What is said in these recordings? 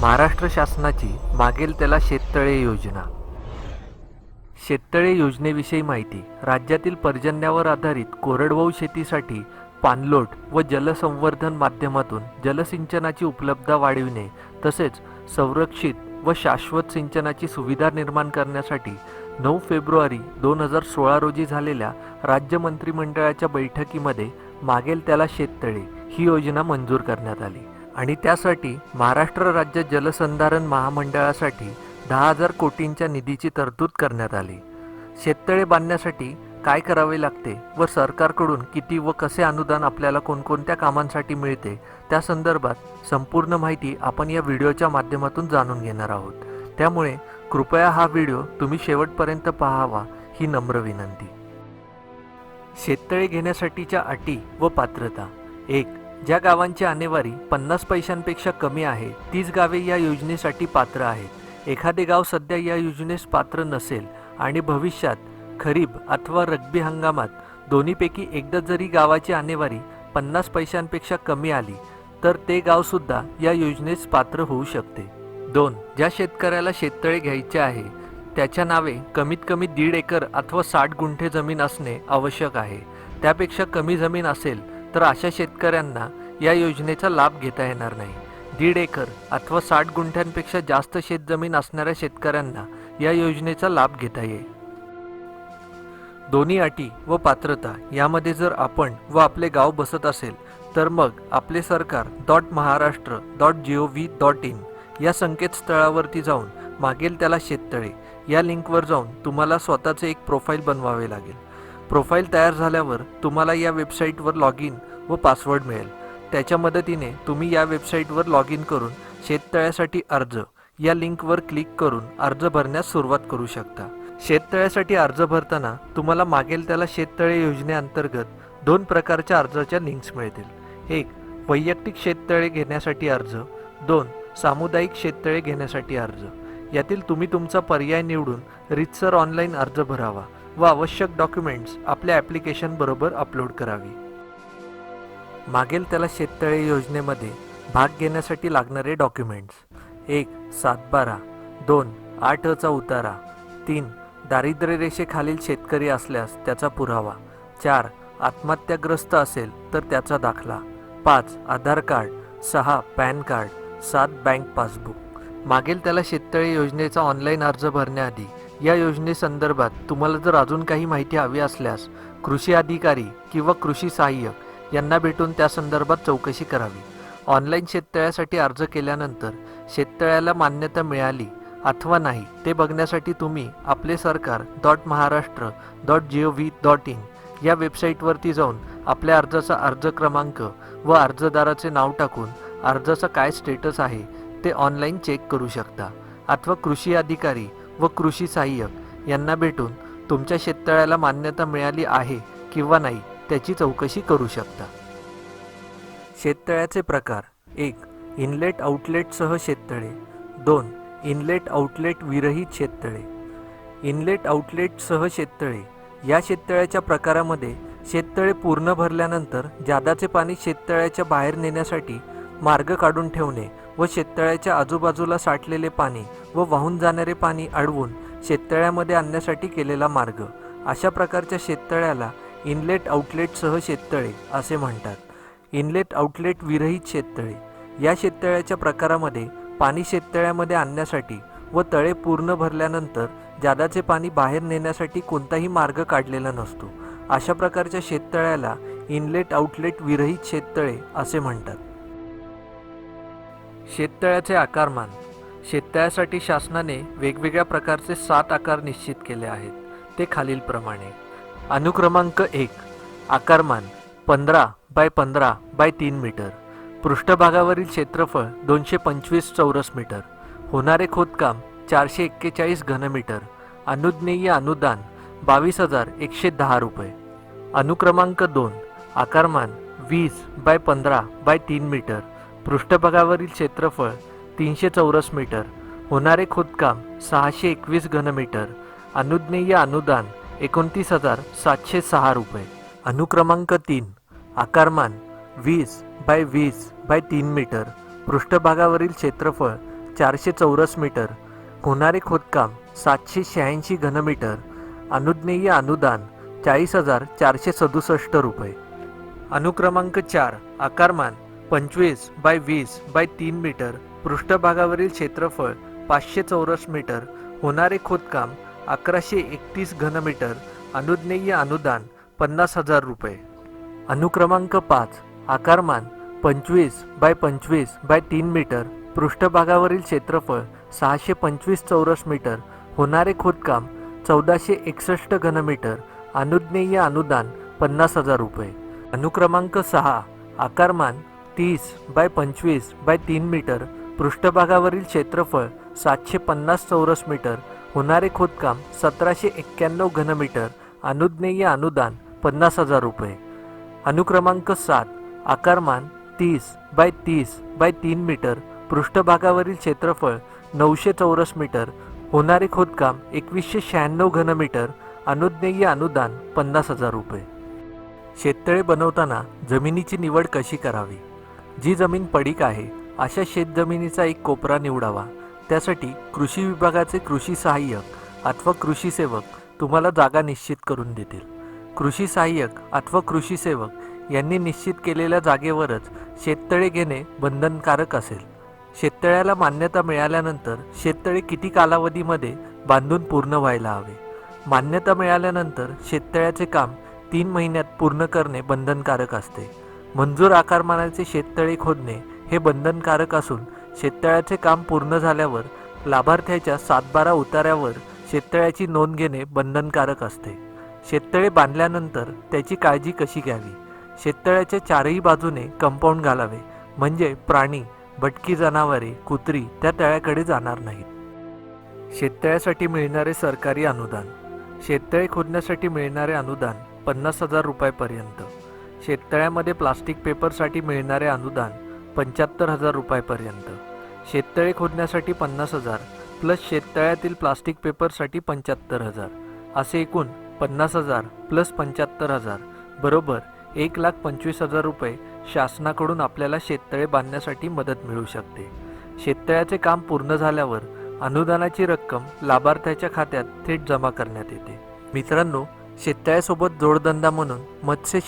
महाराष्ट्र शासनाची मागेल त्याला शेततळे योजना. शेततळे योजनेविषयी माहिती. राज्यातील पर्जन्यावर आधारित कोरडवाहू शेतीसाठी पाणलोट व जलसंवर्धन माध्यमातून जलसिंचनाची उपलब्धता वाढविणे तसेच संरक्षित व शाश्वत सिंचनाची सुविधा निर्माण करण्यासाठी नऊ फेब्रुवारी दोन हजार सोळा रोजी झालेल्या राज्य मंत्रिमंडळाच्या बैठकीमध्ये मागेल त्याला शेततळे ही योजना मंजूर करण्यात आली. आणि त्यासाठी महाराष्ट्र राज्य जलसंधारण महामंडळासाठी दहा हजार कोटींच्या निधीची तरतूद करण्यात आली. शेततळे बांधण्यासाठी काय करावे लागते व सरकारकडून किती व कसे अनुदान आपल्याला कोणकोणत्या कामांसाठी मिळते त्या संदर्भात संपूर्ण माहिती आपण या व्हिडिओच्या माध्यमातून जाणून घेणार आहोत. त्यामुळे कृपया हा व्हिडिओ तुम्ही शेवटपर्यंत पाहावा ही नम्र विनंती. शेततळे घेण्यासाठीच्या अटी व पात्रता. एक ज्या गावांची आणेवारी पन्नास पैशांपेक्षा कमी आहे तीच गावे या योजनेसाठी पात्र आहेत. एखादे गाव सध्या या योजनेस पात्र नसेल आणि भविष्यात खरीप अथवा रब्बी हंगामात दोन्हीपैकी एकदा जरी गावाची आणेवारी पन्नास पैशांपेक्षा कमी आली तर ते गावसुद्धा या योजनेस पात्र होऊ शकते. दोन ज्या शेतकऱ्याला शेततळे घ्यायचे आहे त्याच्या नावे कमीत कमी दीड एकर अथवा साठ गुंठे जमीन असणे आवश्यक आहे. त्यापेक्षा कमी जमीन असेल तर अशा शेतकऱ्यांना या योजनेचा लाभ घेता येणार नाही. दीड एकर अथवा साठ गुंठ्यांपेक्षा जास्त शेतजमीन असणाऱ्या शेतकऱ्यांना या योजनेचा लाभ घेता येईल. दोन्ही अटी व पात्रता यामध्ये जर आपण व आपले गाव बसत असेल तर मग Aaple Sarkar dot Maharashtra dot g o v dot in या संकेतस्थळावरती जाऊन मागेल त्याला शेततळे या लिंकवर जाऊन तुम्हाला स्वतःचे एक प्रोफाईल बनवावे लागेल. प्रोफाईल तयार झाल्यावर तुम्हाला या वेबसाईटवर लॉग इन व पासवर्ड मिळेल. त्याच्या मदतीने तुम्ही या वेबसाईटवर लॉग इन करून शेततळ्यासाठी अर्ज या लिंकवर क्लिक करून अर्ज भरण्यास सुरुवात करू शकता. शेततळ्यासाठी अर्ज भरताना तुम्हाला मागेल त्याला शेततळे योजनेअंतर्गत दोन प्रकारच्या अर्जाच्या लिंक्स मिळतील. एक वैयक्तिक शेततळे घेण्यासाठी अर्ज. दोन सामुदायिक शेततळे घेण्यासाठी अर्ज. यातील तुम्ही तुमचा पर्याय निवडून रितसर ऑनलाईन अर्ज भरावा. व आवश्यक डॉक्युमेंट्स आपल्या ॲप्लिकेशनबरोबर अपलोड करावी. मागेल त्याला शेततळे योजनेमध्ये भाग घेण्यासाठी लागणारे डॉक्युमेंट्स एक सातबारा दोन आठ अचा उतारा. तीन दारिद्र्य रेषेखालील शेतकरी असल्यास त्याचा पुरावा. चार आत्महत्याग्रस्त असेल तर त्याचा दाखला. पाच आधार कार्ड. सहा पॅन कार्ड. सात बँक पासबुक. मागेल त्याला शेततळे योजनेचा ऑनलाईन अर्ज भरण्याआधी या योजनेसंदर्भात तुम्हाला जर अजून काही माहिती हवी असल्यास कृषी अधिकारी किंवा कृषी सहाय्यक यांना भेटून त्या संदर्भात चौकशी करावी. ऑनलाईन शेततळ्यासाठी अर्ज केल्यानंतर शेततळ्याला मान्यता मिळाली अथवा नाही ते बघण्यासाठी तुम्ही Aaple Sarkar dot Maharashtra dot g o v dot in या वेबसाईटवरती जाऊन आपल्या अर्जाचा अर्ज क्रमांक व अर्जदाराचे नाव टाकून अर्जाचा काय स्टेटस आहे ते ऑनलाईन चेक करू शकता. अथवा कृषी अधिकारी व कृषी सहाय्यक यांना भेटून तुमच्या शेततळ्याला मान्यता मिळाली आहे किंवा नाही त्याची चौकशी करू शकता. शेततळ्याचे प्रकार. एक इनलेट आउटलेटसह शेततळे. दोन इनलेट आउटलेट विरहित शेततळे. इनलेट आउटलेटसह शेततळे. या शेततळ्याच्या प्रकारामध्ये शेततळे पूर्ण भरल्यानंतर जादाचे पाणी शेततळ्याच्या बाहेर नेण्यासाठी मार्ग काढून ठेवणे व शेततळ्याच्या आजूबाजूला साठलेले पाणी व वाहून जाणारे पाणी अडवून शेततळ्यामध्ये आणण्यासाठी केलेला मार्ग. अशा प्रकारच्या शेततळ्याला इनलेट आउटलेटसह शेततळे असे म्हणतात. इनलेट आउटलेट विरहित शेततळे. या शेततळ्याच्या प्रकारामध्ये पाणी शेततळ्यामध्ये आणण्यासाठी व तळे पूर्ण भरल्यानंतर जादाचे पाणी बाहेर नेण्यासाठी कोणताही मार्ग काढलेला नसतो. अशा प्रकारच्या शेततळ्याला इनलेट आउटलेट विरहित शेततळे असे म्हणतात. शेततळ्याचे आकारमान. शेततळ्यासाठी शासनाने वेगवेगळ्या प्रकारचे सात आकार निश्चित केले आहेत. ते खालीलप्रमाणे अनुक्रमांक एक. आकारमान पंधरा बाय पंधरा बाय तीन मीटर. पृष्ठभागावरील क्षेत्रफळ दोनशे पंचवीस चौरस मीटर. होणारे खोदकाम चारशे एक्केचाळीस घनमीटर अनुज्ञेय अनुदान बावीस हजार एकशे दहा रुपये. अनुक्रमांक दोन. आकारमान वीस बाय पंधरा बाय तीन मीटर. पृष्ठभागावरील क्षेत्रफळ तीनशे चौरस मीटर होणारे खोदकाम सहाशे एकवीस घनमीटर अनुज्ञेय अनुदान एकोणतीस हजार सातशे सहा रुपये. अनुक्रमांक तीन आकारमान वीस बाय वीस बाय तीन मीटर पृष्ठभागावरील क्षेत्रफळ चारशे चौरस मीटर होणारे खोदकाम सातशे शहाऐंशी घनमीटर अनुज्ञेय अनुदान चाळीस हजार चारशे सदुसष्ट रुपये. अनुक्रमांक चार आकारमान पंचवीस बाय वीस बाय तीन मीटर पृष्ठभागावरील क्षेत्रफळ पाचशे चौरस मीटर होणारे खोदकाम अकराशे एकतीस घनमीटर अनुज्ञेय अनुदान पन्नास हजार रुपये. अनुक्रमांक पाच आकारमान पंचवीस बाय पंचवीस बाय तीन मीटर पृष्ठभागावरील क्षेत्रफळ सहाशे पंचवीस चौरस मीटर होणारे खोदकाम चौदाशे एकसष्ट घनमीटर अनुज्ञेय अनुदान पन्नास हजार रुपये. अनुक्रमांक सहा आकारमान तीस बाय पंचवीस बाय तीन मीटर पृष्ठभागावरील क्षेत्रफळ सातशे पन्नास चौरस मीटर. होणारे खोदकाम सतराशे एक्क्याण्णव घनमीटर अनुज्ञेय अनुदान पन्नास हजार रुपये. अनुक्रमांक सात आकारमान तीस बाय तीस बाय तीन मीटर. पृष्ठभागावरील क्षेत्रफळ नऊशे चौरस मीटर. होणारे खोदकाम एकवीसशे शहाण्णव घनमीटर अनुज्ञेय अनुदान पन्नास हजार रुपये. शेततळे बनवताना जमिनीची निवड कशी करावी? जी जमीन पडीक आहे अशा शेतजमिनीचा एक कोपरा निवडावा. त्यासाठी कृषी विभागाचे कृषी सहाय्यक अथवा कृषी सेवक तुम्हाला जागा निश्चित करून देतील. कृषी सहाय्यक अथवा कृषी सेवक यांनी निश्चित केलेल्या जागेवरच शेततळे घेणे बंधनकारक असेल. शेततळ्याला मान्यता मिळाल्यानंतर शेततळे किती कालावधीमध्ये बांधून पूर्ण व्हायला हवे? मान्यता मिळाल्यानंतर शेततळ्याचे काम तीन महिन्यात पूर्ण करणे बंधनकारक असते. मंजूर आकारमानाचे शेततळे खोदणे हे बंधनकारक असून शेततळ्याचे काम पूर्ण झाल्यावर लाभार्थ्याच्या सातबारा उतार्यावर शेततळ्याची नोंद घेणे बंधनकारक असते. शेततळे बांधल्यानंतर त्याची काळजी कशी घ्यावी? शेततळ्याच्या चारही बाजूने कंपाऊंड घालावे म्हणजे प्राणी भटकी जनावरे कुत्री त्या तळ्याकडे जाणार नाहीत. शेततळ्यासाठी मिळणारे सरकारी अनुदान. शेततळे खोदण्यासाठी मिळणारे अनुदान पन्नास हजार रुपयापर्यंत. शेततळ्यामध्ये प्लास्टिक पेपरसाठी मिळणारे अनुदान पंच्याहत्तर हजार रुपयापर्यंत. शेततळे खोदण्यासाठी पन्नास हजार प्लस शेततळ्यातील प्लास्टिक पेपरसाठी पंच्याहत्तर हजार. असे एकूण पन्नास हजार प्लस पंच्याहत्तर हजार. बरोबर एक लाख पंचवीस हजार रुपये शासनाकडून आपल्याला शेततळे बांधण्यासाठी मदत मिळू शकते. शेततळ्याचे काम पूर्ण झाल्यावर अनुदानाची रक्कम लाभार्थ्याच्या खात्यात थेट जमा करण्यात येते. मित्रांनो शेततळ्यासोबत जोडधंदा म्हणून मत्स्य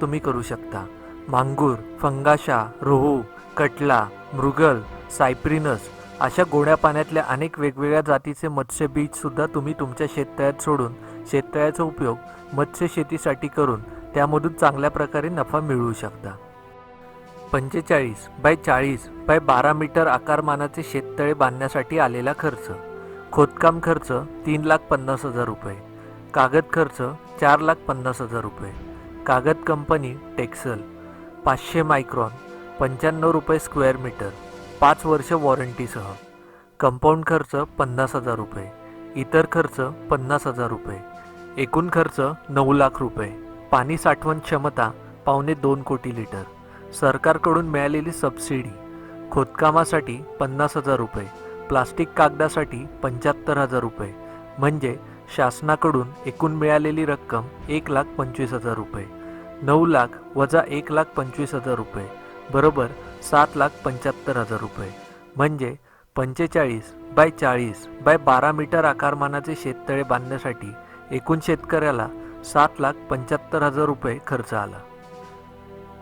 तुम्ही करू शकता. मांगूर फंगाशा रोहू कटला मृगल सायप्रिनस अशा गोड्या पाण्यातल्या अनेक वेगवेगळ्या जातीचे मत्स्य बीजसुद्धा तुम्ही तुमच्या शेततळ्यात सोडून शेततळ्याचा उपयोग मत्स्य शेतीसाठी करून त्यामधून चांगल्या प्रकारे नफा मिळवू शकता. पंचेचाळीस बाय चाळीस बाय बारा मीटर आकारमानाचे शेततळे बांधण्यासाठी आलेला खर्च. खोदकाम खर्च तीन लाख पन्नास हजार रुपये. कागद खर्च चार लाख पन्नास हजार रुपये. कागद कंपनी टेक्सल. पाचशे मायक्रॉन पंच्याण्णव रुपये स्क्वेअर मीटर पाच वर्ष वॉरंटीसह. कंपाऊंड खर्च पन्नास हजार रुपये. इतर खर्च पन्नास हजार रुपये. एकूण खर्च नऊ लाख रुपये. पाणी साठवण क्षमता पावणे दोन कोटी लिटर. सरकारकडून मिळालेली सबसिडी खोदकामासाठी पन्नास हजार रुपये. प्लास्टिक कागदासाठी पंच्याहत्तर हजार रुपये. म्हणजे शासनाकडून एकूण मिळालेली रक्कम एक लाख पंचवीस हजार रुपये. नऊ लाख वजा एक लाख पंचवीस हजार रुपये. बरोबर सात लाख पंच्याहत्तर हजार रुपये. म्हणजे पंचेचाळीस बाय चाळीस बाय बारा मीटर आकारमानाचे शेततळे बांधण्यासाठी एकूण शेतकऱ्याला सात लाख पंच्याहत्तर हजार रुपये खर्च आला.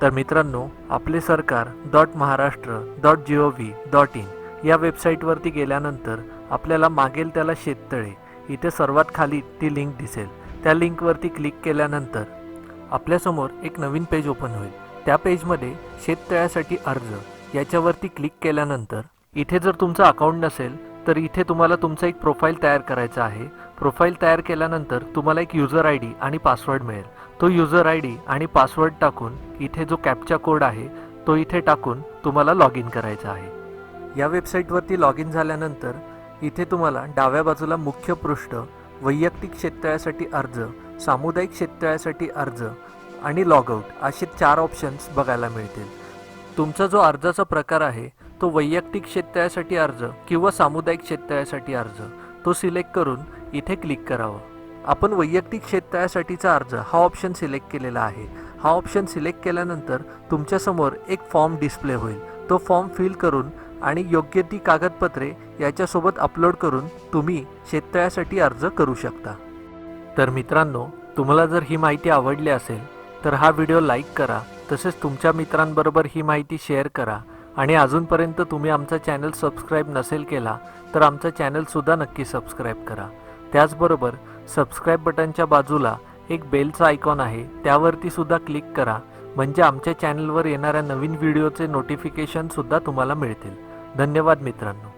तर मित्रांनो Aaple Sarkar dot Maharashtra dot g o v dot in या वेबसाईटवरती गेल्यानंतर आपल्याला मागेल त्याला शेततळे इथे सर्वात खाली ती लिंक दिसेल. त्या लिंकवरती क्लिक केल्यानंतर आपल्यासमोर एक नवीन पेज ओपन होईल. त्या पेजमध्ये शेततळ्यासाठी अर्ज. याच्यावरती क्लिक केल्यानंतर इथे जर तुमचं अकाउंट नसेल तर इथे तुम्हाला तुमचं एक प्रोफाईल तयार करायचं आहे. प्रोफाईल तयार केल्यानंतर तुम्हाला एक युजर आय डी आणि पासवर्ड मिळेल. तो युजर आय डी आणि पासवर्ड टाकून इथे जो कॅपचा कोड आहे तो इथे टाकून तुम्हाला लॉग इन करायचा आहे. या वेबसाईटवरती लॉग इन झाल्यानंतर इथे तुम्हाला डाव्या बाजूला मुख्य पृष्ठ वैयक्तिक क्षेत्रासाठी अर्ज सामुदायिक शेततळ्यासाठी अर्ज आणि लॉगआउट असे चार ऑप्शन्स बघायला मिळतील. तुमचा जो अर्जाचा प्रकार आहे तो वैयक्तिक क्षेत्रासाठी अर्ज किंवा सामुदायिक शेततळ्यासाठी अर्ज तो सिलेक्ट करून इथे क्लिक करावं. आपण वैयक्तिक क्षेत्रासाठीचा अर्ज हा ऑप्शन सिलेक्ट केलेला आहे. हा ऑप्शन सिलेक्ट केल्यानंतर तुमच्यासमोर एक फॉर्म डिस्प्ले होईल. तो फॉर्म फिल करून आणि योग्य ती कागदपत्रे याच्यासोबत अपलोड करून तुम्ही शेततळ्यासाठी अर्ज करू शकता. तर मित्रांनो तुम्हाला जर ही माहिती आवडली असेल तर हा व्हिडिओ लाईक करा तसेच तुमच्या मित्रांबरोबर ही माहिती शेअर करा आणि अजूनपर्यंत तुम्ही आमचा चॅनल सबस्क्राईब नसेल केला तर आमचा चॅनलसुद्धा नक्की सबस्क्राईब करा. त्याचबरोबर सबस्क्राईब बटनच्या बाजूला एक बेलचा आयकॉन आहे त्यावरती सुद्धा क्लिक करा म्हणजे आमच्या चॅनलवर येणाऱ्या नवीन व्हिडिओचे नोटिफिकेशनसुद्धा तुम्हाला मिळतील. धन्यवाद मित्रांनो.